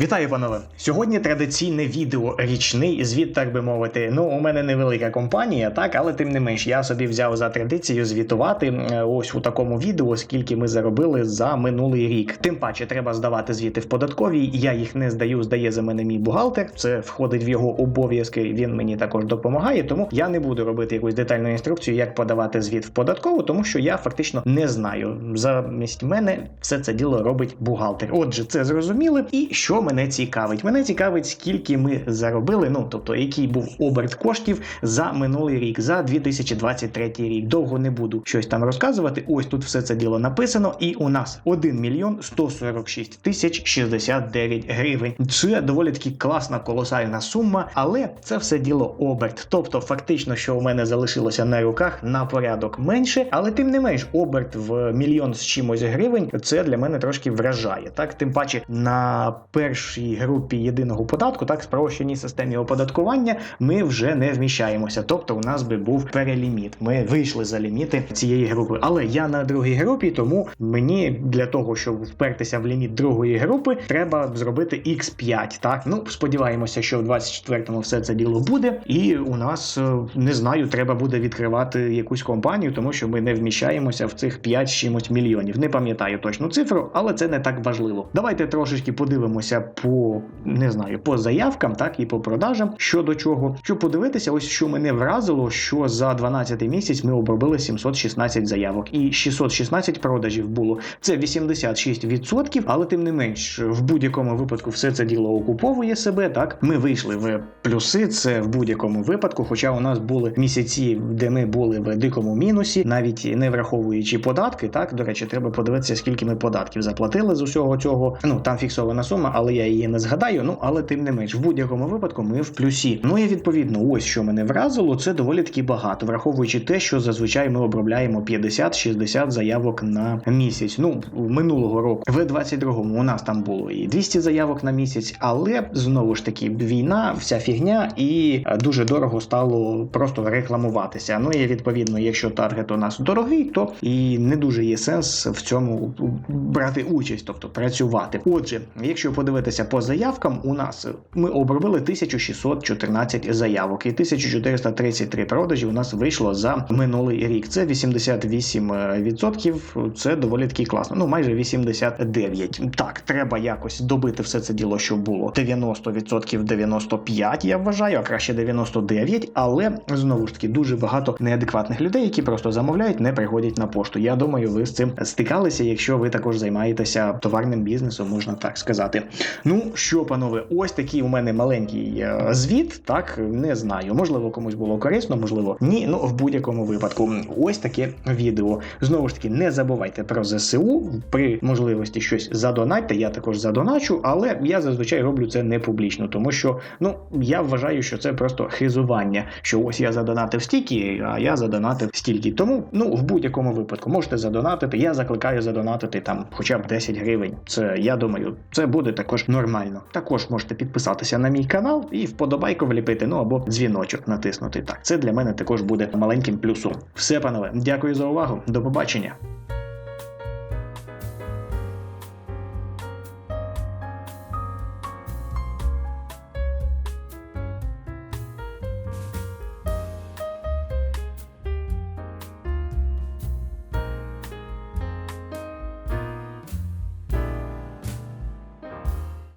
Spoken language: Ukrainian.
Вітаю, панове! Сьогодні традиційне відео річний звіт, так би мовити. Ну, у мене невелика компанія, так, але тим не менш, я собі взяв за традицію звітувати е, ось у такому відео, скільки ми заробили за минулий рік. Тим паче, треба здавати звіти в податковій. Я їх не здаю, здає за мене мій бухгалтер. Це входить в його обов'язки. Він мені також допомагає. Тому я не буду робити якусь детальну інструкцію, як подавати звіт в податкову, тому що я фактично не знаю. Замість мене все це діло робить бухгалтер. Отже, це зрозуміли. І що мене цікавить? Мене цікавить, скільки ми заробили. Ну тобто, який був оберт коштів за минулий рік, за 2023 рік. Довго не буду щось там розказувати. Ось тут все це діло написано, і у нас 1 мільйон 146 тисяч 69 гривень. Це доволі таки класна колосальна сума, але це все діло оберт. Тобто, фактично, що у мене залишилося на руках на порядок менше, але тим не менш, оберт в мільйон з чимось гривень це для мене трошки вражає. Так, тим паче на першій групі єдиного податку, так, спрощеній системі оподаткування, ми вже не вміщаємося. Тобто, у нас би був переліміт. Ми вийшли за ліміти цієї групи. Але я на другій групі, тому мені для того, щоб впертися в ліміт другої групи, треба зробити X5. Так, ну сподіваємося, що в 24-му все це діло буде, і у нас е, не знаю, треба буде відкривати якусь компанію, тому що ми не вміщаємося в цих 5 чимось мільйонів. Не пам'ятаю точну цифру, але це не так важливо. Давайте трошечки подивимося по не знаю, по заявкам, так і по продажам. Що до чого, щоб подивитися, ось що мене вразило, що за 12 місяць ми обробили 716 заявок, і 616 продажів було. Це 86%, але тим не менш, в будь-якому випадку все це діло окуповує себе. Так, ми вийшли в плюси. Це в будь-якому випадку. Хоча у нас були місяці, де ми були в дикому мінусі, навіть не враховуючи податки. Так, до речі, треба подивитися, скільки ми податків заплатили з усього цього. Ну там фіксована сума, але я її не згадаю. Ну але тим не менш, в будь-якому випадку ми в плюсі. Ну і відповідно, ось що мене вразило, це доволі таки багато, враховуючи те, що зазвичай ми обробляємо 50-60 заявок на місяць. Ну минулого року, в 22-му у нас там було і 200 заявок на місяць, але знову ж таки війна, вся фігня, і е, дуже дорого стало просто рекламуватися. Ну і відповідно, якщо таргет у нас дорогий, то і не дуже є сенс в цьому брати участь, тобто працювати. Отже, якщо подивитися по заявкам, у нас ми обробили 1614 заявок, і 1433 продажі у нас вийшло за минулий рік. Це 88%, Це доволі таки класно. Ну майже 89. Так, треба якось добити все це діло, що було 90%, 95, Я вважаю, а краще 99, але знову ж таки дуже багато неадекватних людей, які просто замовляють, не приходять на пошту. Я думаю, ви з цим стикалися, якщо ви також займаєтеся товарним бізнесом, можна так сказати. Ну що, панове, ось такий у мене маленький е, звіт. Так не знаю. Можливо, комусь було корисно, можливо, ні. Ну в будь-якому випадку, ось таке відео. Знову ж таки, не забувайте про ЗСУ. При можливості щось задонатьте. Я також задоначу, але я зазвичай роблю це не публічно, тому що ну я вважаю, що це просто хизування. Що ось я задонатив стільки, а я задонатив стільки. Тому ну в будь-якому випадку можете задонатити. Я закликаю задонатити там, хоча б 10 гривень. Це я думаю, це буде також нормально. Також можете підписатися на мій канал і вподобайку вліпити, ну або дзвіночок натиснути. Так, це для мене також буде маленьким плюсом. Все, панове, дякую за увагу. До побачення.